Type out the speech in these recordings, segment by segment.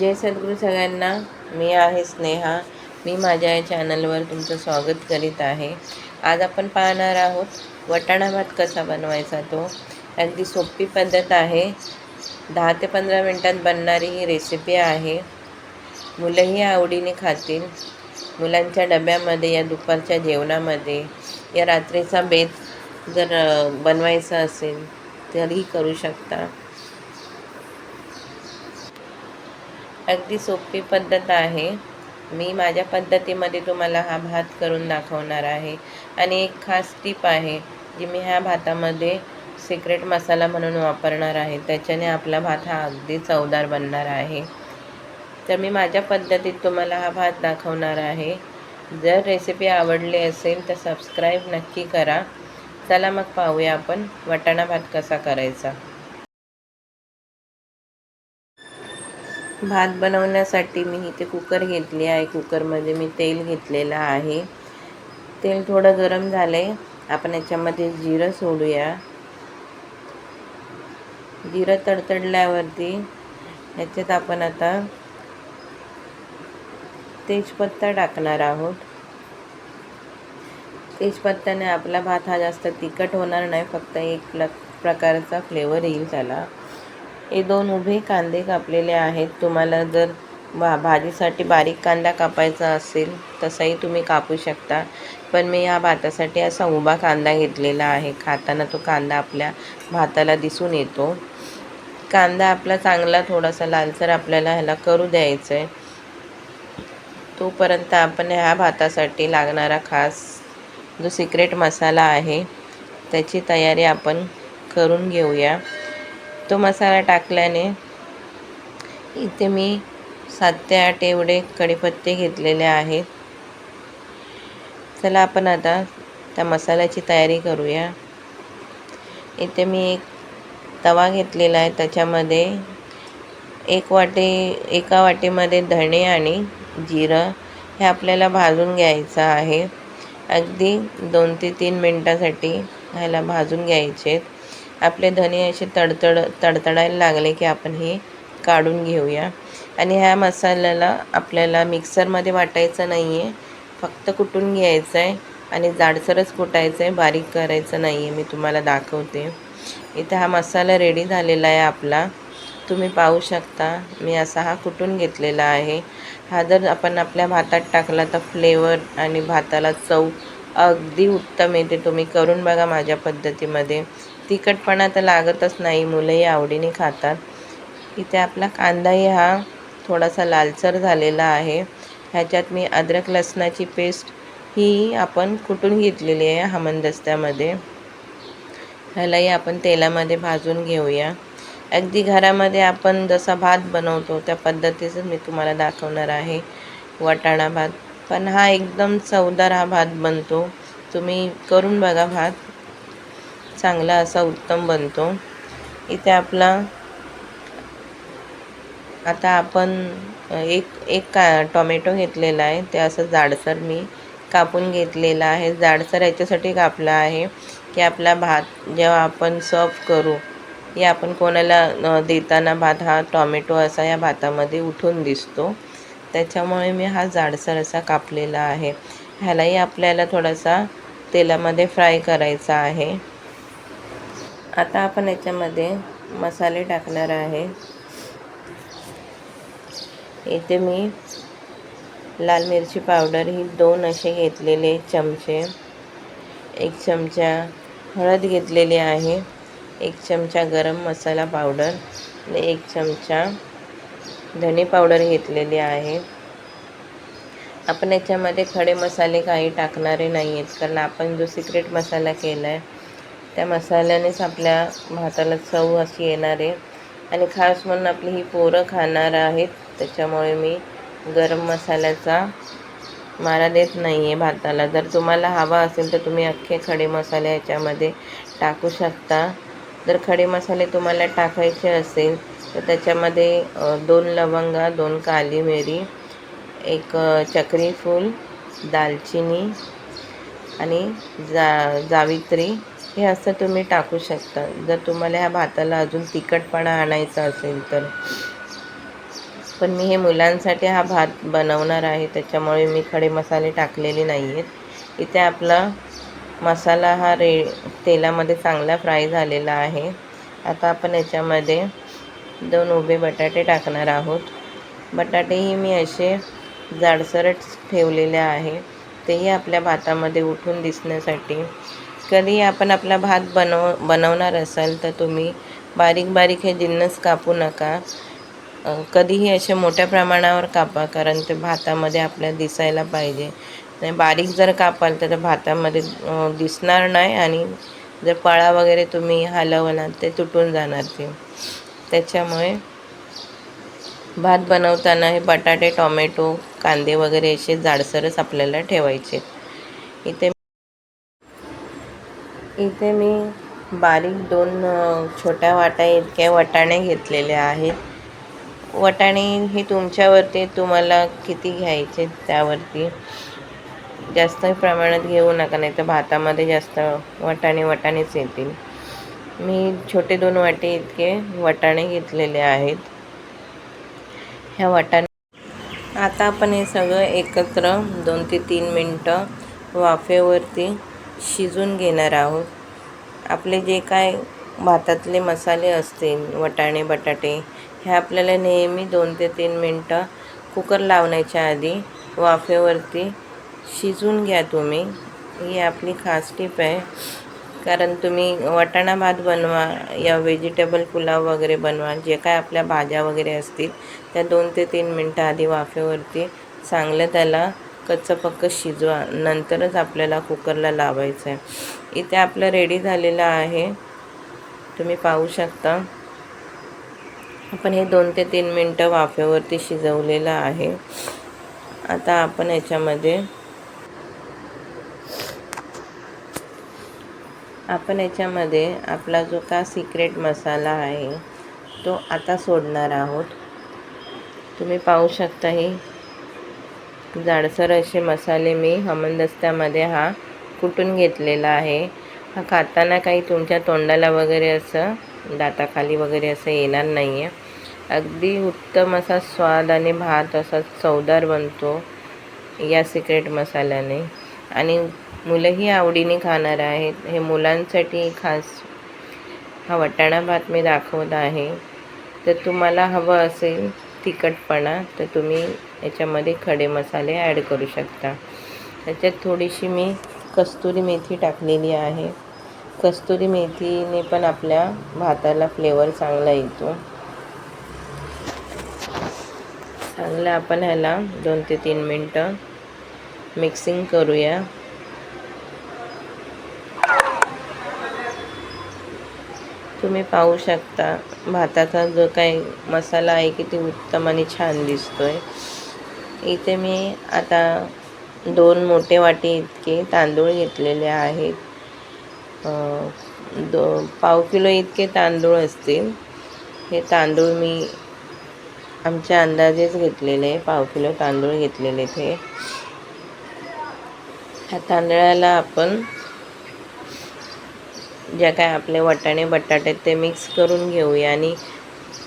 जय सद्गुरू सगळ्यांना. मी आहे स्नेहा. मी माझ्या या चॅनलवर तुमचं स्वागत करीत आहे. आज आपण पाहणार आहोत वटाणा भात कसा बनवायचा तो. अगदी सोपी पद्धत आहे. दहा ते पंधरा मिनटात बनणारी ही रेसिपी आहे. मुलंही आवडीने खातील. मुलांच्या डब्यामध्ये या दुपारच्या जेवणामध्ये या रात्रीचा बेत जर बनवायचा असेल तरीही करू शकता. अगदी सोपी पद्धत आहे. मी माझ्या पद्धतीमध्ये तुम्हाला हा भात करून दाखवणार आहे. आणि एक खास टीप आहे जी मी ह्या भातामध्ये सिक्रेट मसाला म्हणून वापरणार आहे. त्याच्याने आपला भात हा अगदी चवदार बनणार आहे. तर मी माझ्या पद्धतीत तुम्हाला हा भात दाखवणार आहे. जर रेसिपी आवडली असेल तर सबस्क्राईब नक्की करा. चला मग पाहूया आपण वटाणा भात कसा करायचा. भात बनवण्यासाठी मी इथे कुकर घेतली आहे. कुकरमध्ये मी तेल घेतलेलं आहे. तेल थोडं गरम झालं आहे आपण याच्यामध्ये जिरं सोडूया. जिरं तडतडल्यावरती याच्यात आपण आता तेजपत्ता टाकणार आहोत. तेजपत्त्याने आपला भात हा जास्त तिखट होणार नाही. फक्त एक प्र प्रकारचा फ्लेवर येईल त्याला. हे दोन उभे कांदे कापलेले आहेत. तुम्हाला जर भा भाजीसाठी बारीक कांदा कापायचा असेल तसाही तुम्ही कापू शकता. पण मी या भातासाठी असा उभा कांदा घेतलेला आहे. खाताना तो कांदा आपल्या भाताला दिसून येतो. कांदा आपला चांगला थोडासा लालसर आपल्याला ह्याला करू द्यायचं आहे तोपर्यंत आपण ह्या भातासाठी लागणारा खास जो सिक्रेट मसाला आहे त्याची तयारी आपण करून घेऊया. तो मसाला टाकल्याने इथे मी सात ते आठ एवढे कढीपत्ते घेतलेले आहेत. चला आपण आता त्या मसाल्याची तयारी करूया. इथे मी एक तवा घेतलेला आहे. त्याच्यामध्ये एक वाटी एका वाटीमध्ये धणे आणि जिरं हे आपल्याला भाजून घ्यायचं आहे. अगदी दोन ते तीन मिनटासाठी ह्याला भाजून घ्यायचे आपले धने असे तडतड तडतडायला लागले की आपण हे काढून घेऊया. आणि ह्या मसाल्याला आपल्याला मिक्सरमध्ये वाटायचं नाही आहे फक्त कुटून घ्यायचं आहे आणि जाडसरच कुटायचं आहे बारीक करायचं नाही आहे मी तुम्हाला दाखवते. इथे हा मसाला रेडी झालेला आहे आपला. तुम्ही पाहू शकता. मी असा हा कुटून घेतलेला आहे. हा जर आपण आपल्या भातात टाकला तर फ्लेवर आणि भाताला चव अगदी उत्तम येते. तुम्ही करून बघा माझ्या पद्धतीमध्ये. तिखटपणा तर लागतच नाही. मुलंही आवडीने खातात. इथे आपला कांदाही हा थोडासा लालसर झालेला आहे. ह्याच्यात मी अद्रक लसणाची पेस्ट ही आपण कुटून घेतलेली आहे? हमनदस्त्यामध्ये ह्यालाही आपण तेलामध्ये भाजून घेऊया. अगदी घरामध्ये आपण जसा भात बनवतो त्या पद्धतीचं मी तुम्हाला दाखवणार आहे. वाटाणा भात. पण हा एकदम चवदार हा भात बनतो. तुम्ही करून बघा भात. चांगला असा उत्तम बनतो. इथे आपला आता आपण एक एक का टॉमॅटो घेतलेला आहे. ते असं जाडसर मी कापून घेतलेला आहे. जाडसर याच्यासाठी कापला आहे की आपला भात जेव्हा आपण सर्व करू या आपण कोणाला देताना भात हा टॉमॅटो असा या भातामध्ये उठून दिसतो. त्याच्यामुळे मी हा जाडसर असा कापलेला आहे. ह्यालाही आपल्याला थोडासा तेलामध्ये फ्राय करायचा आहे. आता आपण याच्यामध्ये मसाले टाकणार आहे. इथे मी लाल मिरची पावडर ही दोन असे घेतलेले चमचे. एक चमचा हळद घेतलेली आहे एक चमचा गरम मसाला पावडर आणि एक चमचा धने पावडर घेतलेली आहे. आपण याच्यामध्ये खडे मसाले काही टाकणारे नाही आहेत कारण आपण जो सिक्रेट मसाला केला आहे त्या मसाल्यानेच आपल्या भाताला चव अशी येणार आहे. आणि खास म्हणून आपली ही पोरं खाणार आहेत. त्याच्यामुळे मी गरम मसाल्याचा मारा देत नाही आहे भाताला. जर तुम्हाला हवा असेल तर तुम्ही अख्खे खडे मसाले याच्यामध्ये टाकू शकता. जर खडे मसाले तुम्हाला टाकायचे असेल तर त्याच्यामध्ये दोन लवंगा दोन काली मिरी एक चक्रीफूल दालचिनी आणि जा जावित्री हे असं तुम्ही टाकू शकता. जर तुम्हाला ह्या भाताला अजून तिखटपणा आणायचा असेल तर. पण मी हे मुलांसाठी हा भात बनवणार आहे त्याच्यामुळे मी खडे मसाले टाकलेले नाही आहेत इथे आपला मसाला हा रे तेलामध्ये चांगला फ्राय झालेला आहे. आता आपण याच्यामध्ये दोन उभे बटाटे टाकणार आहोत. बटाटेही मी असे जाडसरट ठेवलेले आहे. तेही आपल्या भातामध्ये उठून दिसण्यासाठी कधी आपण आपला भात बनव बनवणार असाल तर तुम्ही बारीक बारीक हे जिन्नस कापू नका. कधीही असे मोठ्या प्रमाणावर कापा कारण ते भातामध्ये आपल्याला दिसायला पाहिजे. नाही बारीक जर कापाल तर भातामध्ये दिसणार नाही आणि जर पळा वगैरे तुम्ही हलवला ते तुटून जाणार ते. त्याच्यामुळे भात बनवताना हे बटाटे टॉमॅटो कांदे वगैरे असे जाडसरच आपल्याला ठेवायचे. इथे इथे मी बारीक दोन छोट्या वाटा इतक्या वटाणे घेतलेले आहेत. वटाणे हे तुमच्यावरती तुम्हाला किती घ्यायचे त्यावरती जास्त प्रमाणात घेऊ नका नाही तर भातामध्ये जास्त वटाणे वटाणेच येतील. मी छोटे दोन वाटे इतके वटाणे घेतलेले आहेत. ह्या वाटाणे आता आपण हे सगळं एकत्र दोन ते तीन मिनटं वाफेवरती शिजून घेणार आहोत. आपले जे काय भातातले मसाले असतील वटाणे बटाटे हे आपल्याला नेहमी दोन ते तीन मिनटं कुकर लावण्याच्या आधी वाफेवरती शिजून घ्या तुम्ही. ही आपली खास टीप आहे. कारण तुम्ही वाटाणा भात बनवा या व्हेजिटेबल पुलाव वगैरे बनवा जे काय आपल्या भाज्या वगैरे असतील त्या दोन ते तीन मिनटं आधी वाफेवरती चांगलं त्याला कच्चं पक्क शिजवा. नंतरच आपल्याला कुकरला लावायचं आहे इथे आपलं रेडी झालेलं आहे. तुम्ही पाहू शकता. आपण हे दोन ते तीन मिनटं वाफेवरती शिजवलेलं आहे. आता आपण याच्यामध्ये आपण याच्यामध्ये आपला जो का सिक्रेट मसाला आहे तो आता सोडणार आहोत. तुम्ही पाहू शकता ही. जाडसर असे मसाले मी हमनदस्त्यामध्ये हा कुटून घेतलेला आहे. हा खाताना काही तुमच्या तोंडाला वगैरे असं दाताखाली वगैरे असं येणार नाही आहे अगदी उत्तम असा स्वाद आणि भात असा चवदार बनतो या सिक्रेट मसाल्याने. आणि मुलंही आवडीने खाणार आहेत. हे मुलांसाठी खास हा वटाणा भात मी दाखवत आहे. तर तुम्हाला हवं असेल तिखटपणा तर तुम्ही याच्यामध्ये खडे मसाले ॲड करू शकता. त्याच्यात थोडीशी मी कस्तुरी मेथी टाकलेली आहे. कस्तुरी मेथीने पण आपल्या भाताला फ्लेवर चांगला येतो. चांगलं आपण ह्याला दोन ते तीन मिनटं मिक्सिंग करूया. तुम्ही पाहू शकता भाताचा जो काही मसाला आहे किती उत्तम आणि छान दिसतो आहे इथे मी आता दोन मोठे वाटे इतके तांदूळ घेतलेले आहेत. दो पाव किलो इतके तांदूळ असतील. हे तांदूळ मी आमच्या अंदाजेच घेतलेले पाव किलो तांदूळ घेतलेले ते. ह्या तांदळाला आपण ज्या काय आपले वाटाणे बटाटे ते मिक्स करून घेऊया. आणि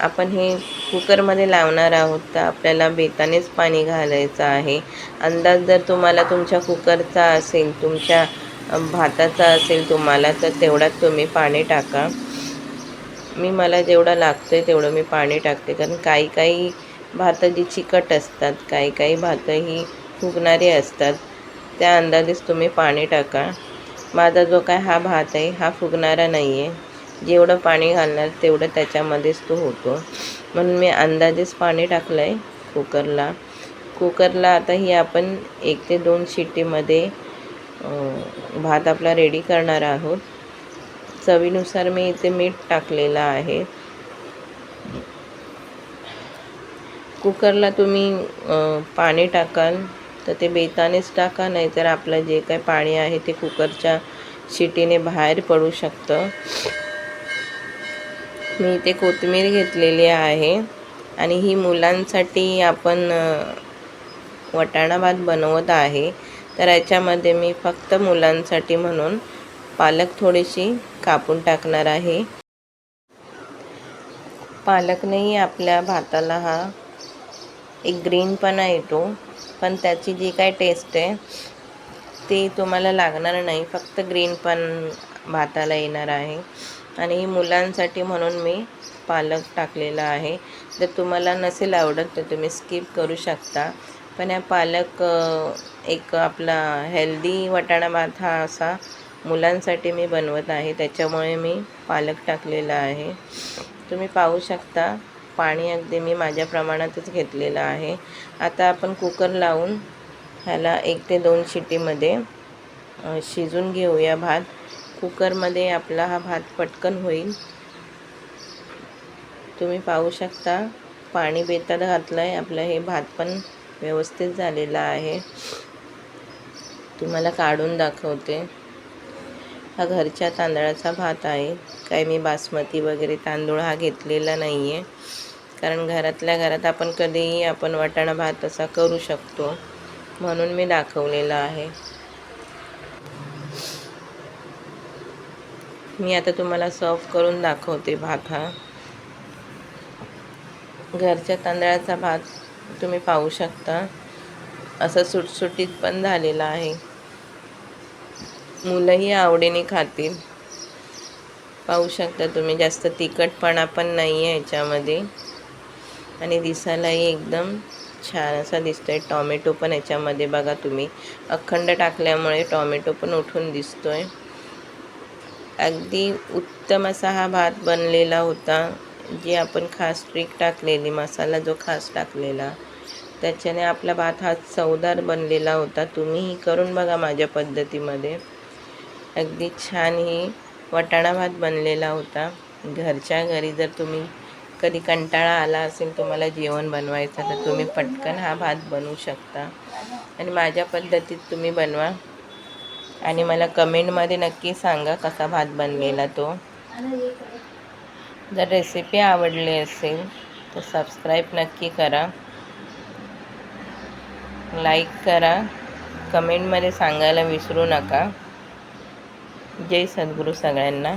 आपण हे कुकरमध्ये लावणार आहोत तर आपल्याला बेतानेच पाणी घालायचं आहे. अंदाज जर तुम्हाला तुमच्या कुकरचा असेल तुमच्या भाताचा असेल तुम्हाला तर तेवढ्यात तुम्ही पाणी टाका. मी मला जेवढं लागतं आहे तेवढं मी पाणी टाकते कारण काही काही भातं जी चिकट असतात काही काही भातं ही फुगणारी असतात त्या अंदाजेच तुम्ही पाणी टाका. माझा जो काय हा भात आहे हा फुगणारा नाही आहे जेवढं पाणी घालणार तेवढं त्याच्यामध्येच तो होतो. म्हणून मी अंदाजेच पाणी टाकलं आहे कुकरला. कुकरला आता ही आपण एक ते दोन शिट्टीमध्ये भात आपला रेडी करणार आहोत. चवीनुसार मी इथे मीठ टाकलेलं आहे. कुकरला तुम्ही पाणी टाकाल. तर ते बेतानेच टाका नाहीतर आपलं जे काही पाणी आहे ते कुकरच्या शिटीने बाहेर पडू शकतं. मी इथे कोथिंबीर घेतलेली आहे आणि ही मुलांसाठी आपण वटाणा भात बनवत आहे. तर याच्यामध्ये मी फक्त मुलांसाठी म्हणून पालक थोडीशी कापून टाकणार आहे. पालकनेही आपल्या भाताला हा एक ग्रीनपणा येतो पण त्याची जी काय टेस्ट आहे ती तुम्हाला लागणार नाही. फक्त ग्रीन पण भाताला येणार आहे. आणि मुलांसाठी म्हणून मी पालक टाकलेला आहे. जर तुम्हाला नसेल आवडत तर तुम्ही स्किप करू शकता. पण या पालक एक आपला हेल्दी वाटाणा भात हा असा मुलांसाठी मी बनवत आहे. त्याच्यामुळे मी पालक टाकलेला आहे. तुम्ही पाहू शकता. पाणी अगदी मी माझ्या प्रमाणातच घेतलेलं आहे. आता आपण कुकर लावून ह्याला एक ते दोन शिटीमध्ये शिजून घेऊया भात. कुकरमध्ये आपला हा भात पटकन होईल. तुम्ही पाहू शकता पाणी बेतात घातलं आहे आपलं हे भात पण व्यवस्थित झालेलं आहे. तुम्हाला काढून दाखवते. हा घरच्या तांदळाचा भात आहे. काय मी बासमती वगैरे तांदूळ हा घेतलेला नाही आहे कारण घरातल्या घरात आपण कधीही आपण वाटाणा भात असा करू शकतो. म्हणून मी दाखवलेला आहे. मी आता तुम्हाला सर्व करून दाखवते भात हा. घरच्या तांदळाचा भात तुम्ही पाहू शकता. असं सुटसुटीत पण झालेला आहे. मुलंही आवडीने खातील. पाहू शकता तुम्ही जास्त तिखटपणा पण नाही आहे याच्यामध्ये. आणि दिसायलाही एकदम छान असा दिसतो आहे टॉमॅटो पण याच्यामध्ये बघा तुम्ही. अखंड टाकल्यामुळे टॉमॅटो पण उठून दिसतो आहे अगदी उत्तम असा हा भात बनलेला होता. जी आपण खास ट्रीक टाकलेली मसाला जो खास टाकलेला. त्याच्याने आपला भात हा चवदार बनलेला होता. तुम्हीही करून बघा माझ्या पद्धतीमध्ये. अगदी छान ही वाटाणा भात बनलेला होता. घरच्या घरी जर तुम्ही कधी कंटाळा आला असेल तुम्हाला जेवण बनवायचं तर तुम्ही पटकन हा भात बनवू शकता. आणि माझ्या पद्धतीत तुम्ही बनवा. आणि मला कमेंटमध्ये नक्की सांगा कसा भात बनलेला तो. जर रेसिपी आवडली असेल तर सबस्क्राईब नक्की करा. लाईक करा. कमेंटमध्ये सांगायला विसरू नका. जय सद्गुरू सगळ्यांना.